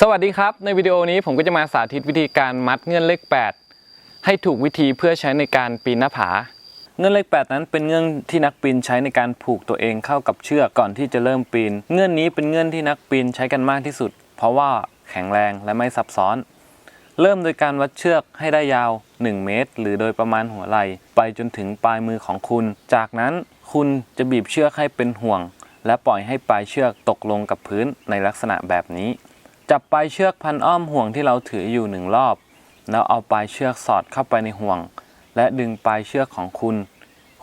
สวัสดีครับ ในวิดีโอนี้ผมก็จะมาสาธิตวิธีการมัดเงื่อนเลข 8 ให้ถูกวิธีเพื่อใช้ในการปีนหน้าผา เงื่อนเลข 8 นั้นเป็นเงื่อนที่นักปีนใช้ในการผูกตัวเองเข้ากับเชือกก่อนที่จะเริ่มปีน เงื่อนนี้เป็นเงื่อนที่นักปีนใช้กันมากที่สุด เพราะว่าแข็งแรงและไม่ซับซ้อน เริ่มโดยการวัดเชือกให้ได้ยาว 1 เมตร หรือโดยประมาณหัวไหล่ไปจนถึงปลายมือของคุณ จากนั้นคุณจะบีบเชือกให้เป็นห่วง และปล่อยให้ปลายเชือกตกลงกับพื้นในลักษณะแบบนี้ จับปลายเชือกพันอ้อมห่วงที่เราถืออยู่หนึ่งรอบ แล้วเอาปลายเชือกสอดเข้าไปในห่วง และดึงปลายเชือกของคุณ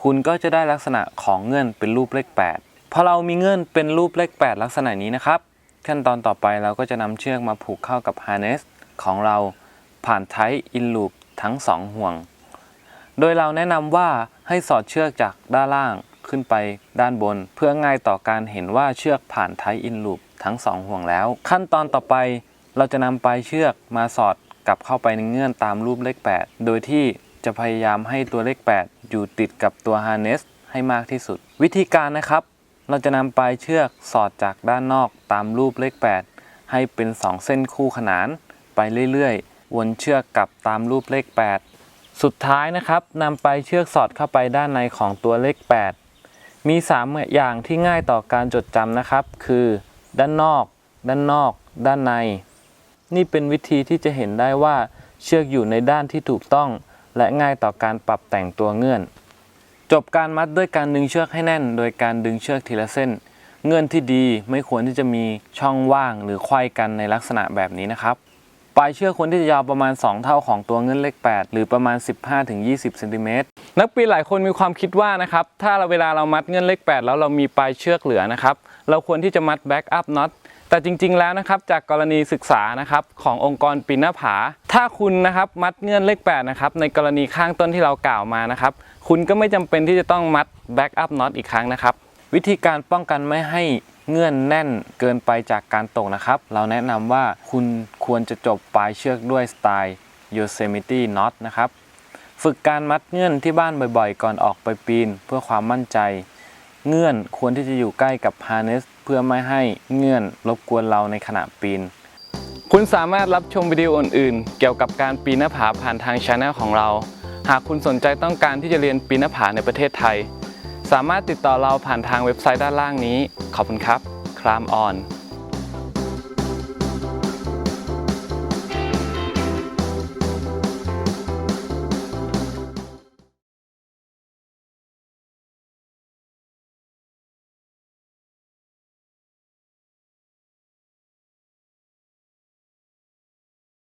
คุณก็จะได้ลักษณะของเงื่อนเป็นรูปเลข 8 พอเรามีเงื่อนเป็นรูปเลข 8 ลักษณะนี้นะครับ ขั้นตอนต่อไปเราก็จะนำเชือกมาผูกเข้ากับ harness ของเราผ่านไทอินลูปทั้ง 2 ห่วง โดยเราแนะนำว่าให้สอดเชือกจากด้านล่างขึ้นไปด้านบน เพื่อง่ายต่อการเห็นว่าเชือกผ่านไทอินลูป ทั้ง 2 ห่วงแล้ว ขั้นตอนต่อไปเราจะนำปลายเชือกมาสอดกลับเข้าไปในเงื่อนตามรูปเลข 8 โดยที่จะพยายามให้ตัวเลข 8 อยู่ติดกับตัว harness ให้มากที่สุด วิธีการนะครับ เราจะนำปลายเชือกสอดจากด้านนอกตามรูปเลข 8 ให้เป็น 2 เส้นคู่ขนาน ไปเรื่อยๆ วนเชือกกลับตามรูปเลข 8 สุดท้ายนะครับนำปลายเชือกสอดเข้าไปด้านในของตัวเลข 8 มี 3 อย่างที่ง่ายต่อการจดจำนะครับ คือ ด้านนอก ด้านนอก ด้านใน นี่เป็นวิธีที่จะเห็นได้ว่าเชือกอยู่ในด้านที่ถูกต้อง และง่ายต่อการปรับแต่งตัวเงื่อน จบการมัดด้วยการดึงเชือกให้แน่น โดยการดึงเชือกทีละเส้น เงื่อนที่ดีไม่ควรที่จะมีช่องว่างหรือไขว้กันในลักษณะแบบนี้นะครับปลายเชือกควรที่จะยาวประมาณ 2 เท่าของตัวเงื่อนเลข 8 หรือประมาณ 15-20เซนติเมตร นักปีนหลายคนมีความคิดว่านะครับถ้าเราเวลาเรามัดเงื่อนเลข 8 แล้วเรามีปลายเชือกเหลือนะครับเราควรที่จะมัดแบ็กอัพน็อตแต่จริง ๆ แล้วนะครับจากกรณีศึกษานะครับขององค์กรปีนหน้าผา ถ้าคุณนะครับมัดเงื่อนเลข8นะครับในกรณีข้างต้นที่เรากล่าวมานะครับคุณก็ไม่จำเป็นที่จะต้องมัดแบ็กอัพน็อตอีกครั้งนะครับวิธีการป้องกันไม่ให้เงื่อนแน่นเกินไปจากการตกนะครับ เราแนะนำว่าคุณควรจะจบปลายเชือกด้วยสไตล์ Yosemite Knot นะครับ ฝึกการมัดเงื่อนที่บ้านบ่อยๆ ก่อนออกไปปีน เพื่อความมั่นใจ เงื่อนควรที่จะอยู่ใกล้กับ harness เพื่อไม่ให้เงื่อนรบกวนเราในขณะปีน คุณสามารถรับชมวิดีโออื่นๆ เกี่ยวกับการปีนหน้าผาผ่านทางช anel ของเรา หากคุณสนใจต้องการที่จะเรียนปีนหน้าผาในประเทศไทย สามารถติดต่อเราผ่านทางเว็บไซต์ด้านล่างนี้ ขอบคุณครับ คลามออน